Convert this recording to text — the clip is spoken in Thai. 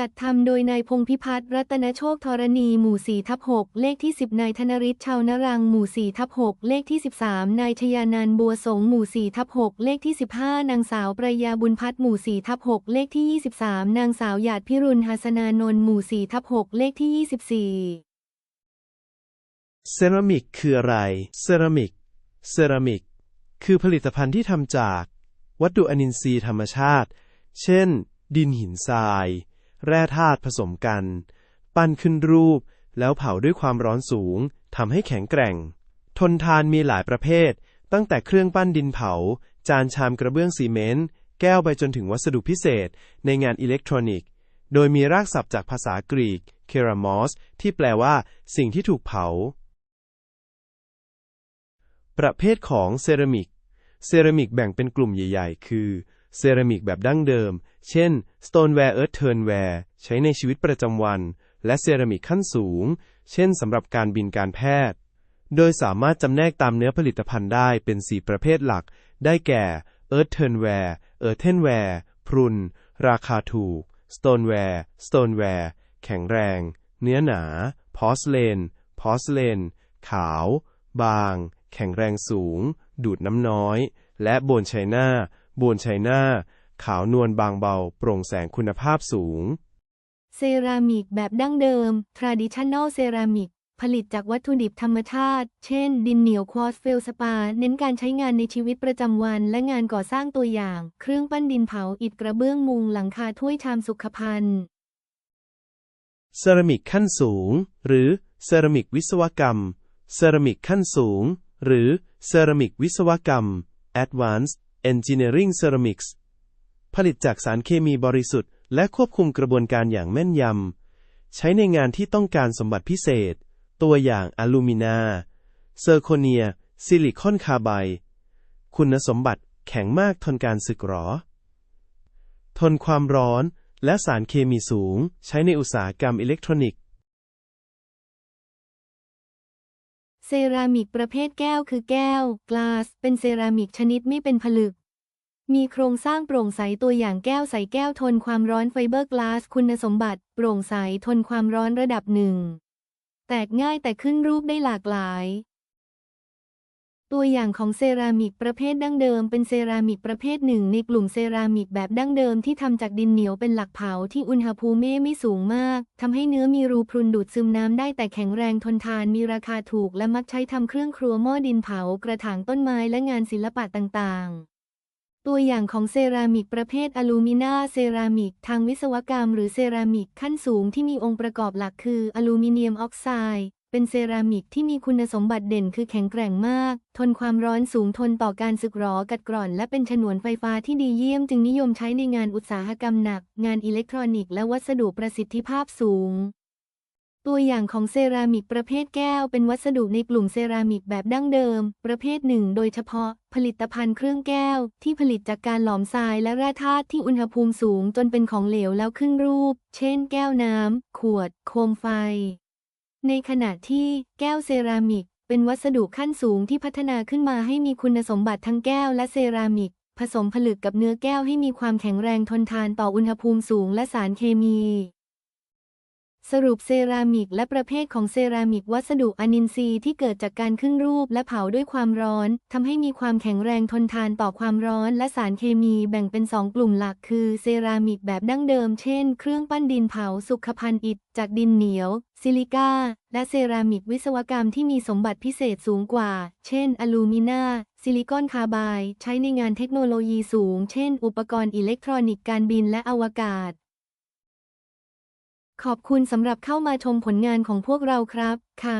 จัดทำโดยนายพงพิพัฒน์รัตนโชคธรณีหมู่ 4 ทับ 6 เลขที่ 10 นายธนริศชาวนรังหมู่ 4 ทับ 6 เลขที่ 13 นายชยานันบัวสงหมู่ 4 ทับ 6 เลขที่ 15 นางสาวประยาบุญพัฒน์หมู่ 4 ทับ 6 เลขที่ 23 นางสาวหยาดพิรุณหาสนานนท์หมู่ 4 ทับ 6 เลขที่ 24 เซรามิกคืออะไร เซรามิก เซรามิก คือผลิตภัณฑ์ที่ทำจาก วัตถุอนินทรีย์ธรรมชาติ เช่น ดินหินทราย แร่ธาตุผสมกัน ปั้นขึ้นรูป แล้วเผาด้วยความร้อนสูงทำให้แข็งแกร่ง ทนทานมีหลายประเภท ตั้งแต่เครื่องปั้นดินเผา จานชามกระเบื้องซีเมนต์ แก้วไปจนถึงวัสดุพิเศษ ในงานอิเล็กทรอนิกส์ โดยมีรากศัพท์จากภาษากรีก เครามอส ที่แปลว่าสิ่งที่ถูกเผา ประเภทของเซรามิก เซรามิกแบ่งเป็นกลุ่มใหญ่ ๆ คือ เซรามิกแบบดั้งเดิม เช่น stoneware earthenware ใช้ในชีวิตประจำวัน และเซรามิกขั้นสูง เช่นสำหรับการบินการแพทย์ โดยสามารถจำแนกตามเนื้อผลิตภัณฑ์ได้เป็น 4 ประเภทหลัก ได้แก่ earthenware earthenware พรุน ราคาถูก stoneware stoneware แข็งแรง เนื้อหนา porcelain porcelain ขาว บาง แข็งแรงสูง ดูดน้ำน้อย และโบนไชน่า โบนไชน่าขาวนวลบางเบา โปร่งแสงคุณภาพสูง เซรามิกแบบดั้งเดิม traditional ceramic ผลิตจากวัตถุดิบธรรมชาติ เช่น ดินเหนียวควอสเฟลสปา เน้นการใช้งานในชีวิตประจำวัน และงานก่อสร้างตัวอย่าง เครื่องปั้นดินเผา อิฐกระเบื้องมุง หลังคาถ้วยชามสุขภัณฑ์ เซรามิกขั้นสูง หรือเซรามิกวิศวกรรม เซรามิกขั้นสูง หรือเซรามิกวิศวกรรม Advanced Engineering Ceramics ผลิตจากสารเคมีบริสุทธิ์ และควบคุมกระบวนการอย่างแม่นยำ ใช้ในงานที่ต้องการสมบัติพิเศษ ตัวอย่างอลูมินาเซอร์โคเนีย ซิลิคอนคาร์ไบด์คุณสมบัติแข็งมากทนการสึกหรอ ทนความร้อน และสารเคมีสูง ใช้ในอุตสาหกรรมอิเล็กทรอนิกส์ เซรามิกประเภทแก้วคือแก้ว กลาส เป็นเซรามิกชนิดไม่เป็นผลึก มีโครงสร้างโปร่งใสตัวอย่างแก้วใสแก้วทนความร้อนไฟเบอร์กลาส คุณสมบัติ โปร่งใสทนความร้อนระดับหนึ่ง แตกง่ายแต่ขึ้นรูปได้หลากหลาย ตัวอย่างของเซรามิกประเภทดั้งเดิม เป็นเซรามิกประเภทหนึ่ง ในกลุ่มเซรามิกแบบดั้งเดิมที่ทำจากดินเหนียวเป็นหลักเผาที่อุณหภูมิไม่สูงมากทำให้เนื้อมีรูพรุนดูดซึมน้ำได้แต่แข็งแรงทนทานมีราคาถูก และมักใช้ทำเครื่องครัวหม้อดินเผากระถางต้นไม้และงานศิลปะต่างๆตัวอย่างของเซรามิกประเภทอลูมินาเซรามิก ทางวิศวกรรม หรือเซรามิกขั้นสูงที่มีองค์ประกอบหลักคืออลูมิเนียมออกไซด์ เป็นเซรามิกที่มีคุณสมบัติเด่นคือแข็งแกร่งมาก ทนความร้อนสูงทนต่อการสึกหรอกัดกร่อน และเป็นฉนวนไฟฟ้าที่ดีเยี่ยมจึงนิยมใช้ในงานอุตสาหกรรมหนัก งานอิเล็กทรอนิกส์และวัสดุประสิทธิภาพสูงตัวอย่างของเซรามิกประเภทแก้วเป็นวัสดุในกลุ่มเซรามิกแบบดั้งเดิม ประเภทหนึ่งโดยเฉพาะ ผลิตภัณฑ์เครื่องแก้ว ที่ผลิตจากการหลอมทรายและแร่ธาตุที่อุณหภูมิสูงจนเป็นของเหลวแล้วขึ้นรูป เช่น แก้วน้ำ ขวด โคมไฟ ในขณะที่แก้วเซรามิก เป็นวัสดุขั้นสูงที่พัฒนาขึ้นมาให้มีคุณสมบัติทั้งแก้วและเซรามิก ผสมผลึกกับเนื้อแก้วให้มีความแข็งแรงทนทานต่ออุณหภูมิสูงและสารเคมี สรุปเซรามิกและประเภทของเซรามิกวัสดุอนินทรีย์ที่เกิดจากการขึ้นรูปและเผาด้วยความร้อนทำให้มีความแข็งแรงทนทานต่อความร้อนและสารเคมีแบ่งเป็นสองกลุ่มหลักคือเซรามิกแบบดั้งเดิมเช่น เครื่องปั้นดินเผาสุขภัณฑ์อิฐจากดินเหนียว ซิลิก้า และเซรามิกวิศวกรรมที่มีสมบัติพิเศษสูงกว่า เช่น อลูมินาซิลิคอนคาร์ไบด์ใช้ในงานเทคโนโลยีสูง เช่น อุปกรณ์อิเล็กทรอนิกส์การบินและอวกาศ ขอบคุณสำหรับเข้ามาชมผลงานของพวกเราครับ ค่ะ